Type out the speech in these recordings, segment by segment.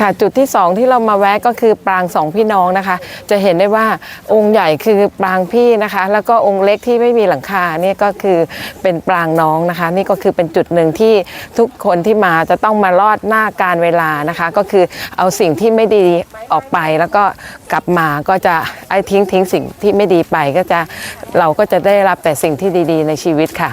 ค่ะจุดที่สองที่เรามาแวะก็คือปรางสองพี่น้องนะคะ จะเห็นได้ว่าองค์ใหญ่คือปรางพี่นะคะ แล้วก็องค์เล็กที่ไม่มีหลังคาเนี่ยก็คือเป็นปรางน้องนะคะ นี่ก็คือเป็นจุดหนึ่งที่ทุกคนที่มาจะต้องมาลอดหน้าการเวลานะคะ ก็คือเอาสิ่งที่ไม่ดีออกไปแล้วก็กลับมาก็จะไอ้ทิ้งทิ้งสิ่งที่ไม่ดีไปก็จะเราก็จะได้รับแต่สิ่งที่ดี ๆ ในชีวิตค่ะ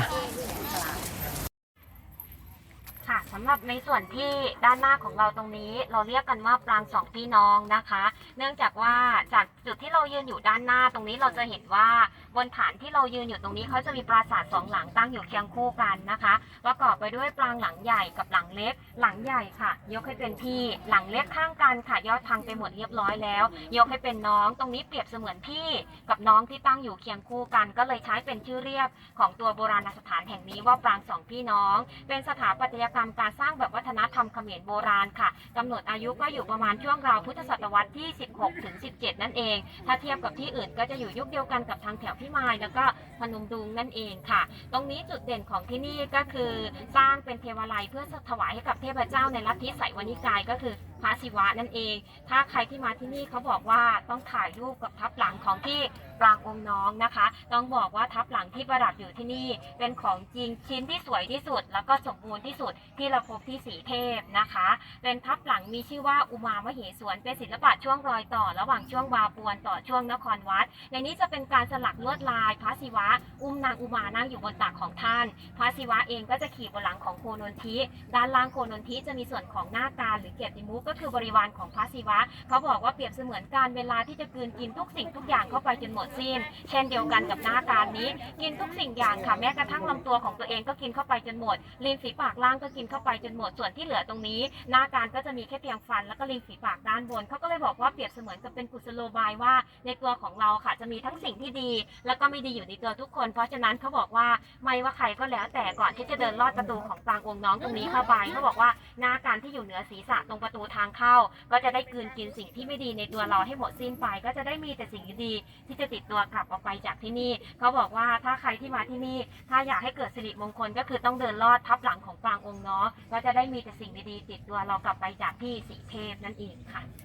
ค่ะสำหรับ ในส่วนที่ด้านหน้าของเราตรงนี้ เราเรียกกันว่าปรางสองพี่น้องนะคะ เนื่องจากว่าจากจุดที่เรายืนอยู่ด้านหน้าตรงนี้เราจะเห็นว่าบนฐานที่เรายืนอยู่ตรงนี้เขาจะมีปราสาทสองหลังตั้งอยู่เคียงคู่กันนะคะประกอบไปด้วยปรางหลังใหญ่กับหลังเล็ก หลังใหญ่ค่ะ ยกให้เป็นพี่หลังเล็กข้างกันค่ะยอดพังไปหมดเรียบร้อยแล้ว ยกให้เป็นน้องตรงนี้เปรียบเสมือนพี่กับน้องที่ตั้งอยู่เคียงคู่กัน ก็เลยใช้เป็นชื่อเรียกของตัวโบราณสถานแห่งนี้ว่าปรางสองพี่น้อง เป็นสถาปัตยกรรมการสร้างแบบวัฒนธรรมเขมรโบราณค่ะกำหนดอายุก็อยู่ประมาณช่วงราวพุทธศตวรรษที่ 16 ถึง 17 นั่นเอง ถ้าเทียบกับที่อื่นก็จะอยู่ยุคเดียวกันกับทางแถวพิมายแล้วก็พนมดุงนั่นเองค่ะ ตรงนี้จุดเด่นของที่นี่ก็คือสร้างเป็นเทวาลัยเพื่อถวายให้กับเทพเจ้าในลัทธิไสยวนิกายก็คือพระศิวะนั่นเอง ถ้าใครที่มาที่นี่เขาบอกว่าต้องถ่ายรูปกับทับหลังของที่ปรางองค์น้องนะคะ ต้องบอกว่าทับหลังที่ประดับอยู่ที่นี่ เป็นของจริงชิ้นที่สวยที่สุด แล้วก็สมบูรณ์ที่สุดที่เราพบที่สีเทพนะคะ เป็นทับหลังมีชื่อว่าอุมามเหสวนเป็นศิลปะช่วงรอยต่อ ระหว่างช่วงวาปวนต่อช่วงนครวัด ในนี้จะเป็นการสลักลวดลายพระศิวะอุ้มนางอุมานั่งอยู่บนตักของท่าน พระศิวะเองก็จะขี่บนหลังของโคนนทิ ด้านล่างโคนนทิจะมีส่วนของหน้าการหรือเกียรติมุกก็คือบริวารของพระศิวะ เขาบอกว่าเปรียบเสมือนการเวลาที่จะกลืนกินทุกสิ่งทุกอย่างเข้าไปจนหมดสิ้น เช่นเดียวกันกับหน้าการนี้ กินทุกสิ่งอย่างค่ะแม้กระทั่งลำตัวของตัวเองก็กินเข้าไปจนหมดริมฝีปากล่างก็กินเข้าไปจนหมดส่วนที่เหลือตรงนี้ หน้าการก็จะมีแค่เพียงฟันแล้วก็ริมฝีปากด้านบนเขาก็เลยบอกว่าเปรียบเสมือนกับเป็นกุศโลบายว่า ในตัวของเราค่ะจะมีทั้งสิ่งที่ดี แล้วก็ไม่ดีอยู่ในตัวทุกคน เพราะฉะนั้นเขาบอกว่าไม่ว่าใครก็แล้วแต่ก่อนที่จะเดินลอดประตูของปรางองค์น้องตรงนี้เข้าไปเขาบอกว่าหน้าการที่อยู่เหนือศีรษะตรงประตูทางเข้า ก็จะได้กลืนกินสิ่งที่ไม่ดีในตัวเราให้หมดสิ้นไป ก็จะได้มีแต่สิ่งดีๆที่จะติดตัวกลับออกไปจากที่นี่เขาบอกว่าถ้าใครที่มาที่นี่ ถ้าอยากให้เกิดสิริมงคลก็คือต้องเดินลอดทับหลังของปรางองค์เนาะก็จะได้มีแต่สิ่งดีๆติดตัวเรากลับไปจากที่สีเทพนั่นเองค่ะ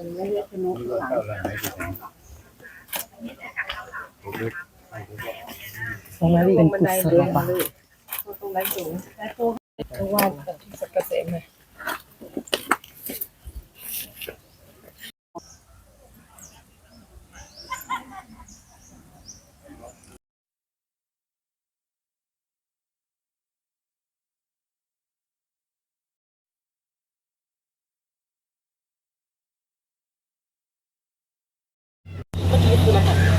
เป็นเรียกขนมหลังตรงนั้นเป็นกุศโลบายตรงนั้นสูงเพราะว่าที่สกเกษมเลย เมื่อกี้คือรหัส